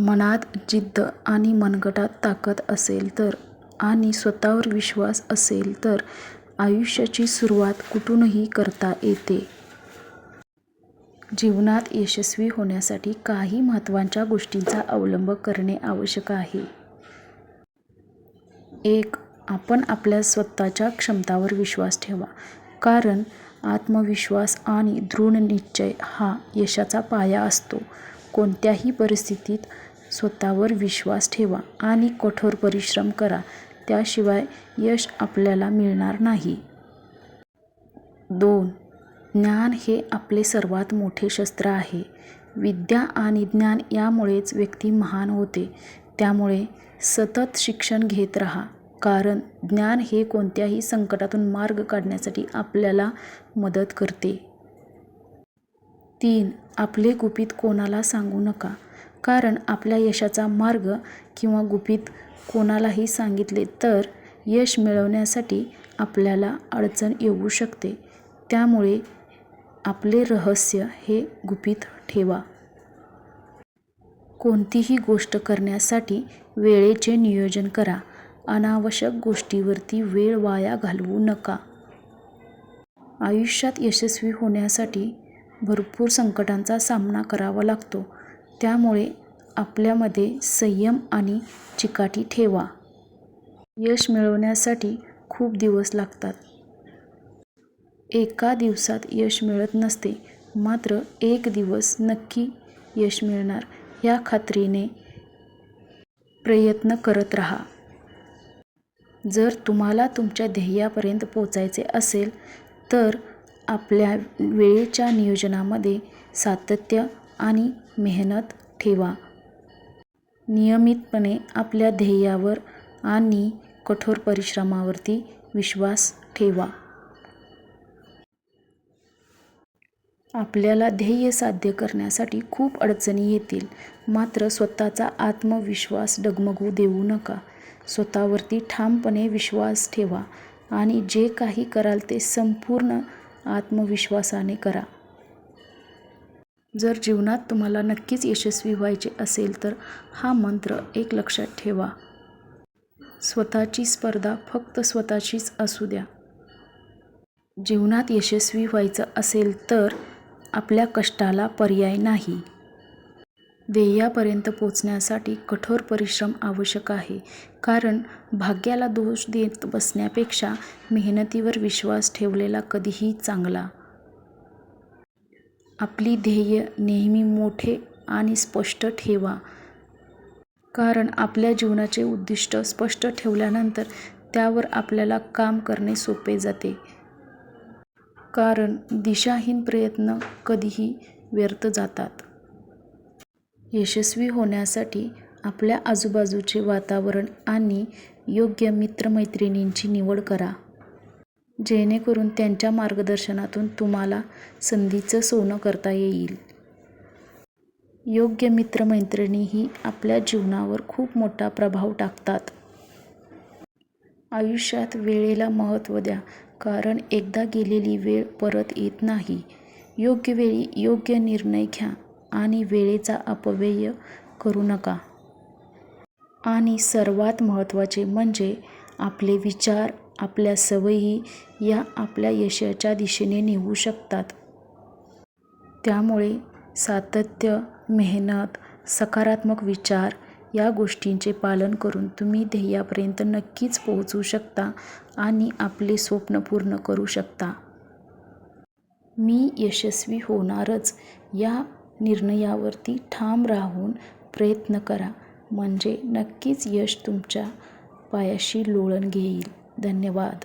मनात जिद्द आणि मनगटात ताकद असेल तर आणि स्वतःवर विश्वास असेल तर आयुष्याची सुरुवात कुठूनही करता येते. जीवनात यशस्वी होण्यासाठी काही महत्त्वाच्या गोष्टींचा अवलंब करणे आवश्यक आहे. एक आपण आपल्या स्वतःच्या क्षमतांवर विश्वास ठेवा. कारण आत्मविश्वास आणि दृढनिश्चय हा यशाचा पाया असतो. कोणत्याही परिस्थितीत स्वतःवर विश्वास ठेवा आणि कठोर परिश्रम करा त्याशिवाय यश आपल्याला मिळणार नाही. दोन ज्ञान हे आपले सर्वात मोठे शस्त्र आहे. विद्या आणि ज्ञान यामुळेच व्यक्ती महान होते. त्यामुळे सतत शिक्षण घेत राहा. कारण ज्ञान हे कोणत्याही संकटातून मार्ग काढण्यासाठी आपल्याला मदत करते. तीन आपले गुपित कोणाला सांगू नका. कारण आपल्या यशाचा मार्ग किंवा गुपित कोणालाही सांगितले तर यश मिळवण्यासाठी आपल्याला अडचण येऊ शकते. त्यामुळे आपले रहस्य हे गुपित ठेवा. कोणतीही गोष्ट करण्यासाठी वेळेचे नियोजन करा. अनावश्यक गोष्टीवरती वेळ वाया घालवू नका. आयुष्यात यशस्वी होण्यासाठी भरपूर संकटांचा सामना करावा लागतो. त्यामुळे आपल्यामध्ये संयम आणि चिकाटी ठेवा. यश मिळवण्यासाठी खूप दिवस लागतात. एका दिवसात यश मिळत नसते. मात्र एक दिवस नक्की यश मिळणार या खात्रीने प्रयत्न करत राहा. जर तुम्हाला तुमच्या ध्येयापर्यंत पोहोचायचे असेल तर आपल्या वेळेच्या नियोजनामध्ये सातत्य आणि मेहनत ठेवा. नियमितपणे आपल्या ध्येयावर आणि कठोर परिश्रमावरती विश्वास ठेवा. आपल्याला ध्येय साध्य करण्यासाठी खूप अडचणी येतील. मात्र स्वतःचा आत्मविश्वास डगमगू देऊ नका. स्वतःवरती ठामपणे विश्वास ठेवा आणि जे काही कराल ते संपूर्ण आत्मविश्वासाने करा. जर जीवनात तुम्हाला नक्कीच यशस्वी व्हायचे असेल तर हा मंत्र एक लक्षात ठेवा. स्वतःची स्पर्धा फक्त स्वतःशीच असू द्या. जीवनात यशस्वी व्हायचं असेल तर आपल्या कष्टाला पर्याय नाही. ध्येयापर्यंत पोचण्यासाठी कठोर परिश्रम आवश्यक आहे. कारण भाग्याला दोष देत बसण्यापेक्षा मेहनतीवर विश्वास ठेवलेला कधीही चांगला. आपली ध्येय नेहमी मोठे आणि स्पष्ट ठेवा. कारण आपल्या जीवनाचे उद्दिष्ट स्पष्ट ठेवल्यानंतर त्यावर आपल्याला काम करणे सोपे जाते. कारण दिशाहीन प्रयत्न कधीही व्यर्थ जातात. यशस्वी होण्यासाठी आपल्या आजूबाजूचे वातावरण आणि योग्य मित्रमैत्रिणींची निवड करा. जेणेकरून त्यांच्या मार्गदर्शनातून तुम्हाला संधीचं सोनं करता येईल. योग्य मित्रमैत्रिणीही आपल्या जीवनावर खूप मोठा प्रभाव टाकतात. आयुष्यात वेळेला महत्त्व द्या. कारण एकदा गेलेली वेळ परत येत नाही. योग्य वेळी योग्य निर्णय घ्या आणि वेळेचा अपव्यय करू नका. आणि सर्वात महत्त्वाचे म्हणजे आपले विचार, आपल्या सवयी या आपल्या यशाच्या दिशेने नेऊ शकतात. त्यामुळे सातत्य, मेहनत, सकारात्मक विचार या गोष्टींचे पालन करून तुम्ही ध्येयापर्यंत नक्कीच पोहोचू शकता आणि आपले स्वप्न पूर्ण करू शकता. मी यशस्वी होणारच या निर्णयावरती ठाम राहून प्रयत्न करा. म्हणजे नक्कीच यश तुमच्या पायाशी लोळण घेईल. धन्यवाद.